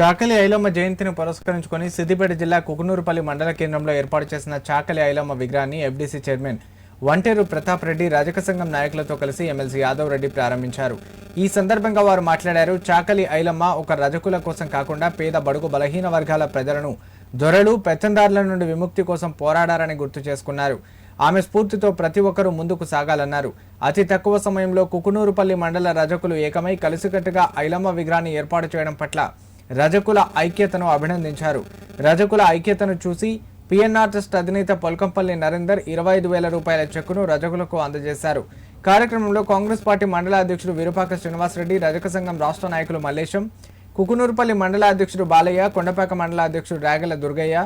చాకలి ఐలమ్మ జయంతిని పురస్కరించుకొని సిద్దిపేట జిల్లా కుకునూరుపల్లి మండల కేంద్రంలో ఏర్పాటు చేసిన చాకలి ఐలమ్మ విగ్రహాన్ని ఎఫ్డీసీ చైర్మన్ వంటేరు ప్రతాప్ రెడ్డి రజక సంఘం నాయకులతో కలిసి ఎమ్మెల్సీ యాదవ్ రెడ్డి ప్రారంభించారు. ఈ సందర్భంగా వారు మాట్లాడారు చాకలి ఐలమ్మ ఒక రజకుల కోసం కాకుండా పేద బడుగు బలహీన వర్గాల ప్రజలను దొరలు పెత్తందారుల నుండి విముక్తి కోసం పోరాడారని గుర్తు చేసుకున్నారు. ఆమె స్ఫూర్తితో ప్రతి ఒక్కరూ ముందుకు సాగాలన్నారు. అతి తక్కువ సమయంలో కుకునూరుపల్లి మండల రజకులు ఏకమై కలిసికట్టుగా ఐలమ్మ విగ్రహాన్ని ఏర్పాటు చేయడం పట్ల రజకుల ఐక్యతను అభినందించారు. రజకుల ఐక్యతను చూసి పిఎన్ఆర్ ట్రస్ట్ అధినేత పొల్కంపల్లి నరేందర్ ఇరవై ఐదు వేల రూపాయల చెక్కును రజకులకు అందజేశారు. కార్యక్రమంలో కాంగ్రెస్ పార్టీ మండల అధ్యక్షుడు విరూపాక శ్రీనివాసరెడ్డి రజక సంఘం రాష్ట్ర నాయకులు మల్లేశం కుకునూరుపల్లి మండల అధ్యక్షుడు బాలయ్య కొండపాక మండల అధ్యక్షుడు రాగల దుర్గయ్య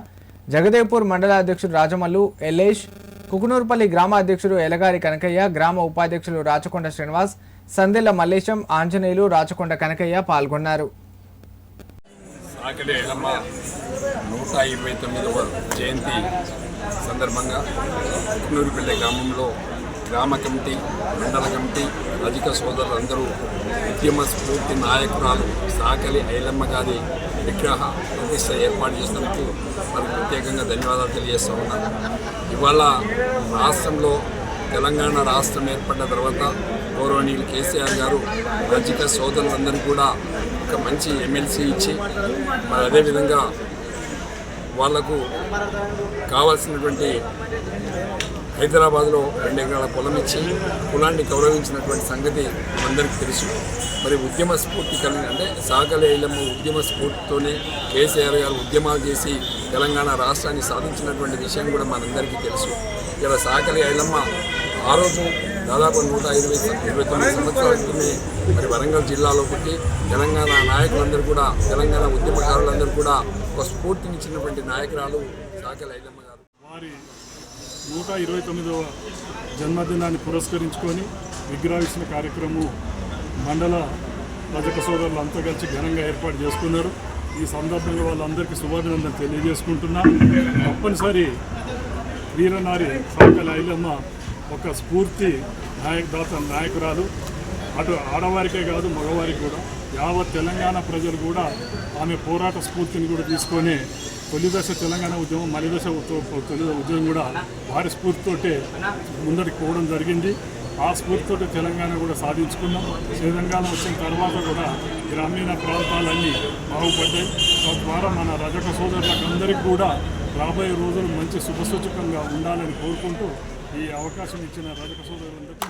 జగదేవ్పూర్ మండల అధ్యక్షుడు రాజమల్లు ఎల్లేష్ కుకునూరుపల్లి గ్రామ అధ్యక్షుడు ఎలగారి కనకయ్య గ్రామ ఉపాధ్యక్షులు రాచకొండ శ్రీనివాస్ సందెల్ల మల్లేశం ఆంజనేయులు రాచకొండ కనకయ్య పాల్గొన్నారు. ఆకలి అమ్మ నూట ఇరవై తొమ్మిదవ జయంతి సందర్భంగా కుక్నూరుపల్లె గ్రామంలో గ్రామ కమిటీ మండల కమిటీ రజక సోదరులందరూ ఉద్యమ స్ఫూర్తి నాయకురాలు సాకలి ఐలమ్మ గారి విగ్రహ ప్రతిష్ట ఏర్పాటు చేసినందుకు వారికి ప్రత్యేకంగా ధన్యవాదాలు తెలియజేస్తూ ఉన్నాను. ఇవాళ రాష్ట్రంలో తెలంగాణ రాష్ట్రం ఏర్పడ్డ తర్వాత గౌరవనీయులు కేసీఆర్ గారు రజక సోదరులందరూ కూడా ఒక మంచి ఎమ్మెల్సీ ఇచ్చి మరి అదేవిధంగా వాళ్ళకు కావాల్సినటువంటి హైదరాబాద్లో రెండు ఎకరాల పొలం ఇచ్చి కులాన్ని గౌరవించినటువంటి సంగతి అందరికీ తెలుసు. మరి ఉద్యమ స్ఫూర్తి కలిగిన అంటే సాగల ఉద్యమ స్ఫూర్తితోనే కేసీఆర్ గారు ఉద్యమాలు చేసి తెలంగాణ రాష్ట్రాన్ని సాధించినటువంటి విషయం కూడా మనందరికీ తెలుసు. ఇలా సాకలి ఐలమ్మ ఆ రోజు దాదాపు నూట ఇరవై ఇరవై తొమ్మిది సంవత్సరాల క్రితమే మరి వరంగల్ జిల్లాలో పుట్టి తెలంగాణ నాయకులందరూ కూడా తెలంగాణ ఉద్యమకారులందరూ కూడా ఒక స్ఫూర్తినిచ్చినటువంటి నాయకురాలు సాకలి ఐలమ్మ గారు. వారి నూట ఇరవై తొమ్మిదవ జన్మదినాన్ని పురస్కరించుకొని విగ్రహించిన కార్యక్రమం మండల రజక సోదరులు అంతా కలిసి ఘనంగా ఏర్పాటు చేసుకున్నారు. ఈ సందర్భంగా వాళ్ళందరికీ శుభాభినందనలు తెలియజేసుకుంటున్నా. తప్పనిసరి వీరనారి సాకల ఐలమ్మ ఒక స్ఫూర్తి నాయకదాత నాయకురాలు. అటు ఆడవారికే కాదు మగవారికి కూడా. యావత్ తెలంగాణ ప్రజలు కూడా ఆమె పోరాట స్ఫూర్తిని కూడా తీసుకొని తొలిదశ తెలంగాణ ఉద్యమం మలిదశ తొలి ఉద్యమం కూడా వారి స్ఫూర్తితోటే ముందరికి పోవడం జరిగింది. ఆ స్ఫూర్తితో తెలంగాణ కూడా సాధించుకున్నాం. తెలంగాణ వచ్చిన తర్వాత కూడా గ్రామీణ ప్రాంతాలన్నీ బాగుపడ్డాయి. తద్వారా మన రజక సోదరులకు అందరికీ కూడా రాబోయే రోజులు మంచి శుభసూచకంగా ఉండాలని కోరుకుంటూ ఈ అవకాశం ఇచ్చిన రజక సోదరులందరికీ